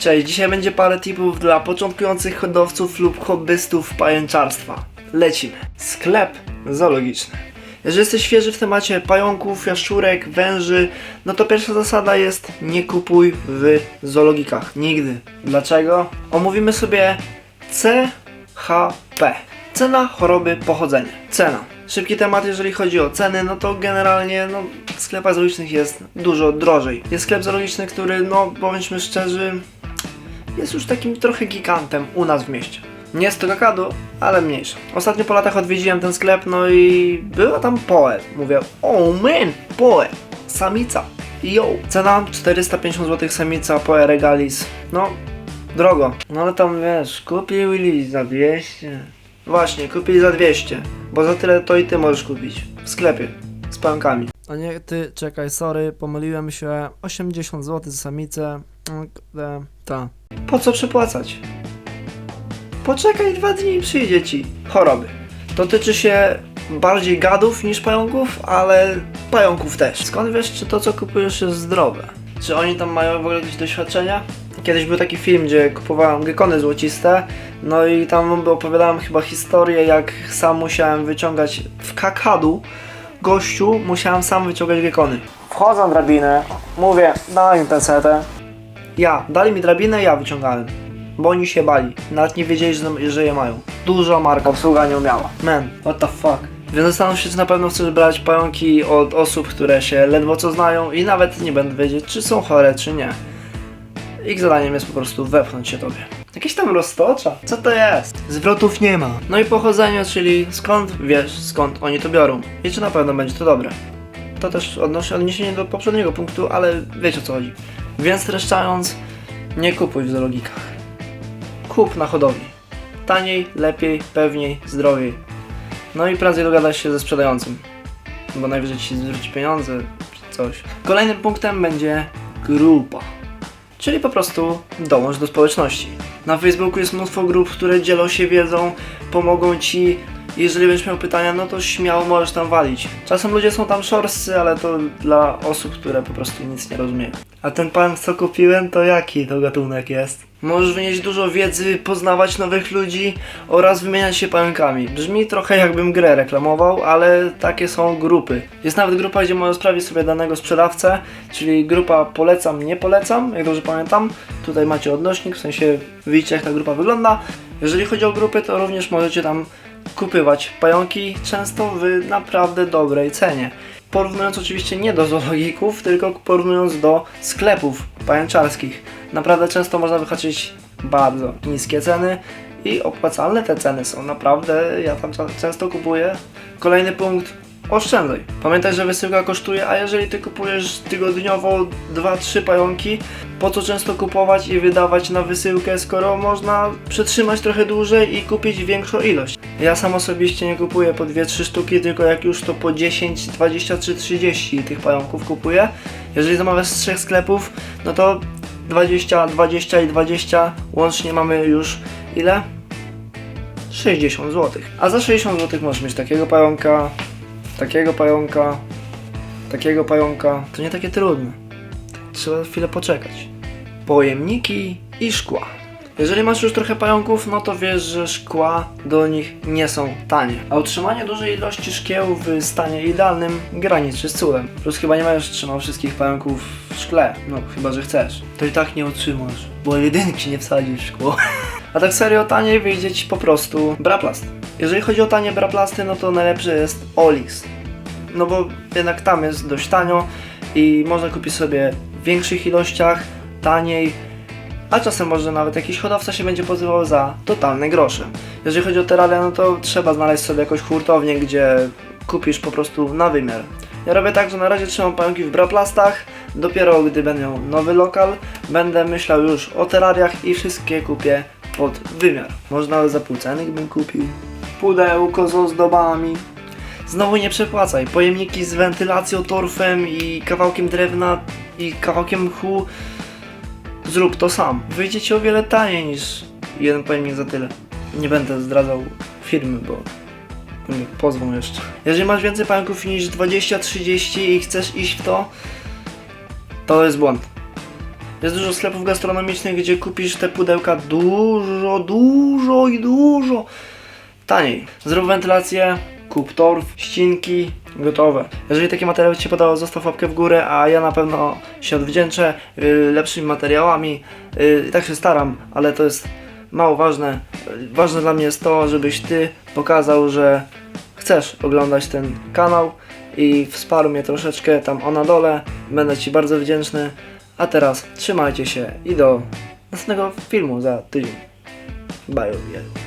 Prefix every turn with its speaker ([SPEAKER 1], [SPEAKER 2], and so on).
[SPEAKER 1] Cześć, dzisiaj będzie parę tipów dla początkujących hodowców lub hobbystów pajęczarstwa. Lecimy. Sklep zoologiczny. Jeżeli jesteś świeży w temacie pająków, jaszczurek, węży, no to pierwsza zasada jest nie kupuj w zoologikach. Nigdy. Dlaczego? Omówimy sobie CHP. Cena choroby pochodzenia. Cena. Szybki temat, jeżeli chodzi o ceny, no to generalnie no, w sklepach zoologicznych jest dużo drożej. Jest sklep zoologiczny, który, no bądźmy szczerzy, jest już takim trochę gigantem u nas w mieście. Nie jest to kakadu, ale mniejsza. Ostatnio po latach odwiedziłem ten sklep, no i była tam poet. Mówię, oh man, poet, samica, yo. Cena 450 zł samica, poe regalis. No, drogo. No ale tam wiesz, kupili za 200. Właśnie, kupili za 200, bo za tyle to i ty możesz kupić w sklepie z pająkami. A nie, ty, czekaj, sorry, pomyliłem się. 80 zł za samicę. Mm, Ta. Po co przepłacać? Poczekaj dwa dni i przyjdzie ci choroby. Dotyczy się bardziej gadów niż pająków, ale pająków też. Skąd wiesz, czy to co kupujesz jest zdrowe? Czy oni tam mają w ogóle jakieś doświadczenia? Kiedyś był taki film, gdzie kupowałem gekony złociste, no i tam opowiadałem chyba historię, jak sam musiałem wyciągać w kakadu gościu, musiałem sam wyciągać gekony. Wchodzę w drabinę, mówię, daj mi tę setę. Ja, dali mi drabinę, ja wyciągałem. Bo oni się bali. Nawet nie wiedzieli, że, że je mają. Duża marka obsługa nie umiała. Man, what the fuck. Więc zastanów się, czy na pewno chcesz brać pająki od osób, które się ledwo co znają i nawet nie będą wiedzieć, czy są chore, czy nie. Ich zadaniem jest po prostu wepchnąć się tobie. Jakieś tam roztocza? Co to jest? Zwrotów nie ma. No i pochodzenie, czyli skąd wiesz, skąd oni to biorą i czy na pewno będzie to dobre. To też odnosi odniesienie do poprzedniego punktu, ale wiecie o co chodzi. Więc streszczając, nie kupuj w zoologikach. Kup na hodowli. Taniej, lepiej, pewniej, zdrowiej. No i prędzej dogadasz się ze sprzedającym. Bo najwyżej ci zwróci pieniądze czy coś. Kolejnym punktem będzie grupa. Czyli po prostu dołącz do społeczności. Na Facebooku jest mnóstwo grup, które dzielą się wiedzą, pomogą ci. Jeżeli będziesz miał pytania, no to śmiało możesz tam walić. Czasem ludzie są tam szorscy, ale to dla osób, które po prostu nic nie rozumieją. A ten pan, co kupiłem, to jaki to gatunek jest? Możesz wynieść dużo wiedzy, poznawać nowych ludzi oraz wymieniać się pająkami. Brzmi trochę jakbym grę reklamował, ale takie są grupy. Jest nawet grupa, gdzie możesz sprawdzić sobie danego sprzedawcę, czyli grupa polecam, nie polecam, jak dobrze pamiętam. Tutaj macie odnośnik, w sensie widzicie jak ta grupa wygląda. Jeżeli chodzi o grupy, to również możecie tam kupywać pająki, często w naprawdę dobrej cenie. Porównując oczywiście nie do zoologików, tylko porównując do sklepów pajęczarskich. Naprawdę często można wyhaczyć bardzo niskie ceny i opłacalne te ceny są. Naprawdę, ja tam często kupuję. Kolejny punkt. Oszczędzaj. Pamiętaj, że wysyłka kosztuje, a jeżeli ty kupujesz tygodniowo 2-3 pająki, po co często kupować i wydawać na wysyłkę, skoro można przetrzymać trochę dłużej i kupić większą ilość. Ja sam osobiście nie kupuję po 2-3 sztuki, tylko jak już to po 10, 20 czy 30 tych pająków kupuję. Jeżeli zamawiasz z trzech sklepów, no to 20, 20 i 20 łącznie mamy już ile? 60 zł. A za 60 zł możesz mieć takiego pająka, takiego pająka, takiego pająka. To nie takie trudne. Trzeba chwilę poczekać. Pojemniki i szkła. Jeżeli masz już trochę pająków, no to wiesz, że szkła do nich nie są tanie. A utrzymanie dużej ilości szkieł w stanie idealnym graniczy z cudem. Plus chyba nie będziesz trzymał wszystkich pająków w szkle. No, chyba, że chcesz. To i tak nie utrzymasz, bo jedynki nie wsadzisz w szkło. A tak serio, taniej wyjdzie ci po prostu braplast. Jeżeli chodzi o tanie braplasty, no to najlepszy jest Olix. No bo jednak tam jest dość tanio i można kupić sobie w większych ilościach, taniej, a czasem może nawet jakiś hodowca się będzie pozywał za totalne grosze. Jeżeli chodzi o teralia, no to trzeba znaleźć sobie jakąś hurtownię, gdzie kupisz po prostu na wymiar. Ja robię tak, że na razie trzymam pająki w braplastach, dopiero gdy będę miał nowy lokal, będę myślał już o terariach i wszystkie kupię pod wymiar. Może nawet za pół ceny bym kupił. Pudełko z ozdobami. Znowu nie przepłacaj. Pojemniki z wentylacją, torfem i kawałkiem drewna i kawałkiem mchu zrób to sam. Wyjdzie ci o wiele taniej niż jeden pojemnik za tyle. Nie będę zdradzał firmy, bo mnie pozwą jeszcze. Jeżeli masz więcej pająków niż 20-30 i chcesz iść w to, to jest błąd. Jest dużo sklepów gastronomicznych, gdzie kupisz te pudełka dużo, dużo i dużo taniej. Zrób wentylację, kup torf, ścinki, gotowe. Jeżeli taki materiał Ci się podobał, zostaw łapkę w górę, a ja na pewno się odwdzięczę yy, lepszymi materiałami. Yy, i tak się staram, ale to jest mało ważne. Ważne dla mnie jest to, żebyś Ty pokazał, że chcesz oglądać ten kanał i wsparł mnie troszeczkę tam o na dole. Będę Ci bardzo wdzięczny. A teraz trzymajcie się i do następnego filmu za tydzień. Bye.